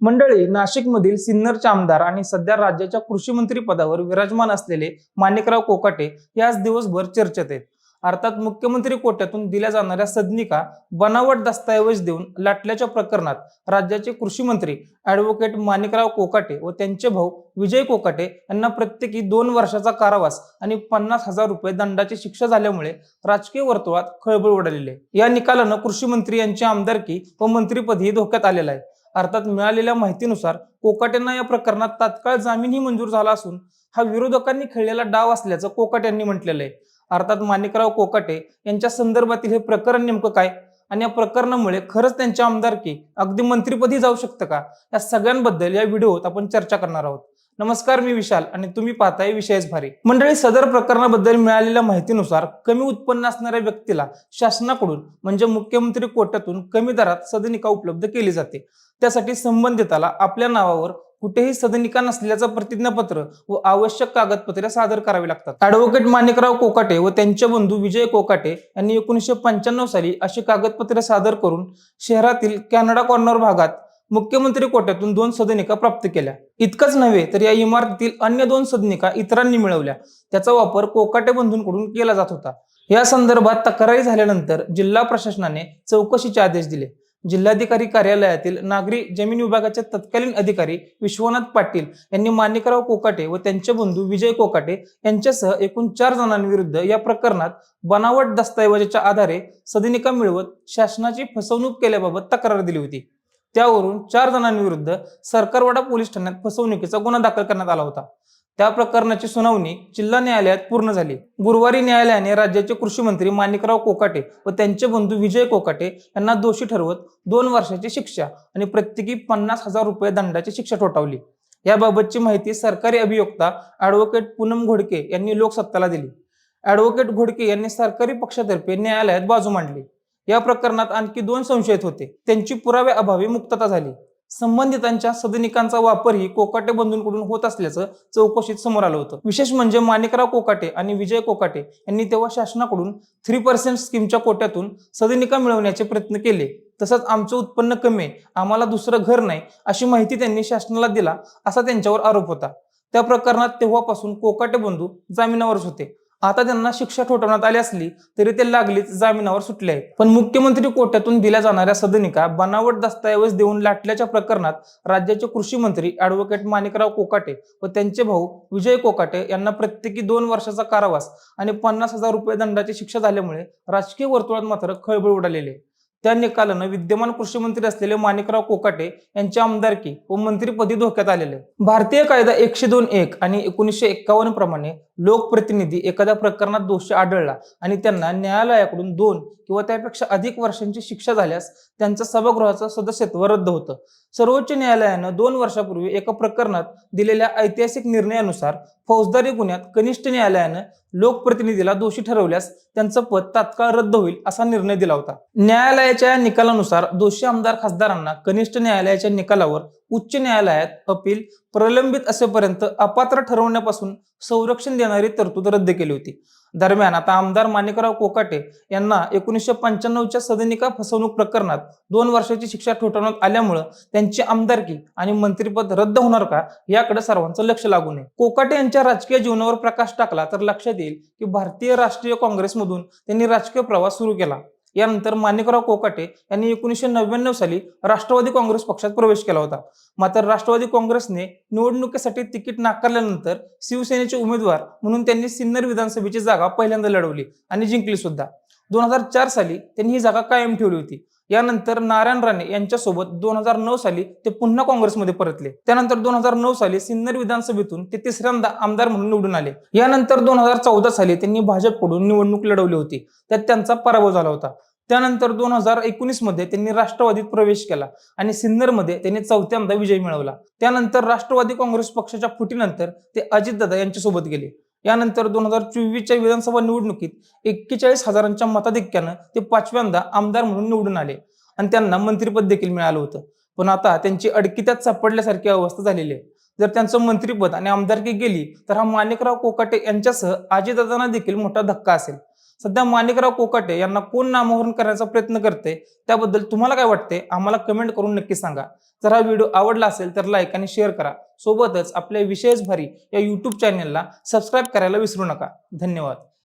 मंडळी नाशिकमधील सिन्नरचे आमदार आणि सध्या राज्याच्या कृषी मंत्री पदावर विराजमान असलेले माणिकराव कोकाटे हे आज दिवसभर चर्चेत आहेत. अर्थात मुख्यमंत्री कोट्यातून दिल्या जाणाऱ्या सदनिका बनावट दस्तऐवज देऊन लाटल्याच्या प्रकरणात राज्याचे कृषी मंत्री ऍडव्होकेट माणिकराव कोकाटे व त्यांचे भाऊ विजय कोकाटे यांना प्रत्येकी दोन वर्षाचा कारावास आणि पन्नास हजार रुपये दंडाची शिक्षा झाल्यामुळे राजकीय वर्तुळात खळबळ उडालेली आहे. या निकालानं कृषी मंत्री यांची आमदारकी व मंत्रीपदही धोक्यात आलेलं आहे. अर्थात मिळालेल्या माहितीनुसार कोकाटेंना या प्रकरणात तात्काळ जामीनही मंजूर झाला असून हा विरोधकांनी खेळलेला डाव असल्याचं कोकाट यांनी म्हटलेलं आहे. अर्थात माणिकराव कोकाटे यांच्या संदर्भातील हे प्रकरण नेमकं काय? आणि या प्रकरणामुळे खरंच त्यांची आमदारकी अगदी मंत्रीपदी जाऊ शकतं का? या सगळ्यांबद्दल या व्हिडिओत आपण चर्चा करणार आहोत. नमस्कार मी विशाल आणि तुम्ही पाहताय विषयच भारी. मंडळी सदर प्रकरणाबद्दल मिळालेल्या माहितीनुसार कमी उत्पन्न असणाऱ्या व्यक्तीला शासनाकडून म्हणजे मुख्यमंत्री कोट्यातून कमी दरात सदनिका उपलब्ध केली जाते. त्यासाठी संबंधिताला आपल्या नावावर कुठेही सदनिका नसल्याचं प्रतिज्ञापत्र व आवश्यक कागदपत्रे सादर करावी लागतात. ऍडव्होकेट माणिकराव कोकाटे व त्यांचे बंधू विजय कोकाटे यांनी एकोणीसशे पंच्याण्णव साली अशी कागदपत्रे सादर करून शहरातील कॅनडा कॉर्नर भागात मुख्यमंत्री कोट्यातून दोन सदनिका प्राप्त केल्या. इतकंच नव्हे तर या इमारतीतील अन्य दोन सदनिका इतरांनी मिळवल्या. त्याचा वापर कोकाटे बंधूंकडून केला जात होता. या संदर्भात तक्रारी झाल्यानंतर जिल्हा प्रशासनाने चौकशीचे आदेश दिले. जिल्हाधिकारी कार्यालयातील नागरी जमीन विभागाचे तत्कालीन अधिकारी विश्वनाथ पाटील यांनी माणिकराव कोकाटे व त्यांचे बंधू विजय कोकाटे यांच्यासह एकूण चार जणांविरुद्ध या प्रकरणात बनावट दस्तऐवजाच्या आधारे सदनिका मिळवत शासनाची फसवणूक केल्याबाबत तक्रार दिली होती. त्यावरून चार जणांविरुद्ध सरकारवाडा पोलीस ठाण्यात फसवणुकीचा गुन्हा दाखल करण्यात आला होता. त्या प्रकरणाची सुनावणी जिल्हा न्यायालयात पूर्ण झाली. गुरुवारी न्यायालयाने राज्याचे कृषी मंत्री माणिकराव कोकाटे व त्यांचे बंधू विजय कोकाटे यांना दोषी ठरवत दोन वर्षाची शिक्षा आणि प्रत्येकी पन्नास हजार रुपये दंडाची शिक्षा ठोठावली. याबाबतची माहिती सरकारी अभियोक्ता ऍडव्होकेट पूनम घोडके यांनी लोकसत्ताला दिली. ऍडव्होकेट घोडके यांनी सरकारी पक्षातर्फे न्यायालयात बाजू मांडली. या प्रकरणात आणखी दोन संशयित होते. त्यांची पुरावे अभावी मुक्तता झाली. संबंधितांच्या सदनिकांचा वापरही कोकाटे बंधूंकडून होत असल्याचं चौकशीत समोर आलं होतं. विशेष म्हणजे माणिकराव कोकाटे आणि विजय कोकाटे यांनी तेव्हा शासनाकडून थ्री पर्सेंट स्कीमच्या कोट्यातून सदनिका मिळवण्याचे प्रयत्न केले. तसंच आमचं उत्पन्न कमी आहे आम्हाला दुसरं घर नाही अशी माहिती त्यांनी शासनाला दिला असा त्यांच्यावर आरोप होता. त्या प्रकरणात तेव्हापासून कोकाटे बंधू जामिनावरच होते. आता त्यांना शिक्षा ठोठवण्यात आली असली तरी ते लागलीच जामिनावर सुटले आहेत. पण मुख्यमंत्री कोट्यातून दिल्या जाणाऱ्या सदनिका बनावट दस्तऐवज देऊन लाटल्याच्या प्रकरणात राज्याचे कृषी मंत्री ऍडव्होकेट माणिकराव कोकाटे व त्यांचे भाऊ विजय कोकाटे यांना प्रत्येकी दोन वर्षाचा कारावास आणि पन्नास हजार रुपये दंडाची शिक्षा झाल्यामुळे राजकीय वर्तुळात मात्र खळबळ उडालेली आहे. त्या निकालानं विद्यमान कृषी मंत्री असलेले माणिकराव कोकाटे यांची आमदारकी व मंत्रीपदी धोक्यात आलेले. भारतीय कायदा एकशे दोन एक आणि एकोणीसशे एक्कावन्न प्रमाणे लोकप्रतिनिधी एखाद्या प्रकरणात दोषी आढळला आणि त्यांना न्यायालयाकडून दोन किंवा त्यापेक्षा अधिक वर्षांची शिक्षा झाल्यास त्यांचं सभागृहाचं सदस्यत्व रद्द होतं. सर्वोच्च न्यायालयानं दोन वर्षापूर्वी एका प्रकरणात दिलेल्या ऐतिहासिक निर्णयानुसार फौजदारी गुन्ह्यात कनिष्ठ न्यायालयानं लोकप्रतिनिधीला दोषी ठरवल्यास त्यांचं पद तात्काळ रद्द होईल असा निर्णय दिला होता. न्यायालयाच्या निकालानुसार दोषी आमदार खासदारांना कनिष्ठ न्यायालयाच्या निकालावर उच्च न्यायालयात अपील प्रलंबित असेपर्यंत अपात्र ठरवण्यापासून संरक्षण देणारी तरतूद रद्द केली होती. दरम्यान आता आमदार माणिकराव कोकाटे यांना एकोणीसशे पंच्याण्णवच्या सदनिका फसवणूक प्रकरणात दोन वर्षाची शिक्षा ठोठावण्यात आल्यामुळं त्यांची आमदारकी आणि मंत्रिपद रद्द होणार का याकडे सर्वांचं लक्ष लागू नये. कोकाटे यांच्या राजकीय जीवनावर प्रकाश टाकला तर लक्षात येईल की भारतीय राष्ट्रीय काँग्रेसमधून त्यांनी राजकीय प्रवास सुरू केला. यानंतर माणिकराव कोकाटे यांनी एकोणीसशे नव्याण्णव साली राष्ट्रवादी काँग्रेस पक्षात प्रवेश केला होता. मात्र राष्ट्रवादी काँग्रेसने निवडणुकीसाठी तिकीट नाकारल्यानंतर शिवसेनेचे उमेदवार म्हणून त्यांनी सिन्नर विधानसभेची जागा पहिल्यांदा लढवली आणि जिंकली सुद्धा. दोन हजार चार साली त्यांनी ही जागा कायम ठेवली होती. यानंतर नारायण राणे यांच्यासोबत दोन हजार नऊ साली ते पुन्हा काँग्रेसमध्ये परतले. त्यानंतर दोन हजार नऊ साली सिन्नर विधानसभेतून ते तिसऱ्यांदा आमदार म्हणून निवडून आले. यानंतर दोन हजार चौदा साली त्यांनी भाजपकडून निवडणूक लढवली होती. त्यात त्यांचा पराभव झाला होता. त्यानंतर दोन हजार एकोणीसमध्ये त्यांनी राष्ट्रवादीत प्रवेश केला आणि सिन्नरमध्ये त्यांनी चौथ्यांदा विजय मिळवला. त्यानंतर राष्ट्रवादी काँग्रेस पक्षाच्या फुटीनंतर ते अजितदादा यांच्यासोबत गेले. यानंतर दोन हजार चोवीसच्या विधानसभा निवडणुकीत एक्केचाळीस हजारांच्या मताधिक्यानं ते पाचव्यांदा आमदार म्हणून निवडून आले आणि त्यांना मंत्रिपद देखील मिळालं होतं. पण आता त्यांची अडकित्यात सापडल्यासारखी अवस्था झालेली आहे. जर त्यांचं मंत्रिपद आणि आमदारकी गेली तर हा माणिकराव कोकाटे यांच्यासह आजीदादांना देखील मोठा धक्का असेल. सध्या माणिकराव कोकाटे यांना कोण नामोहरण करण्याचा प्रयत्न करते त्याबद्दल तुम्हाला काय वाटते? आम्हाला कमेंट करून नक्की सांगा. जर हा व्हिडिओ आवडला असेल तर लाईक आणि शेअर करा. सोबतच आपल्या विशेष भारी या यूट्यूब चॅनेलला सबस्क्राईब करायला विसरू नका. धन्यवाद.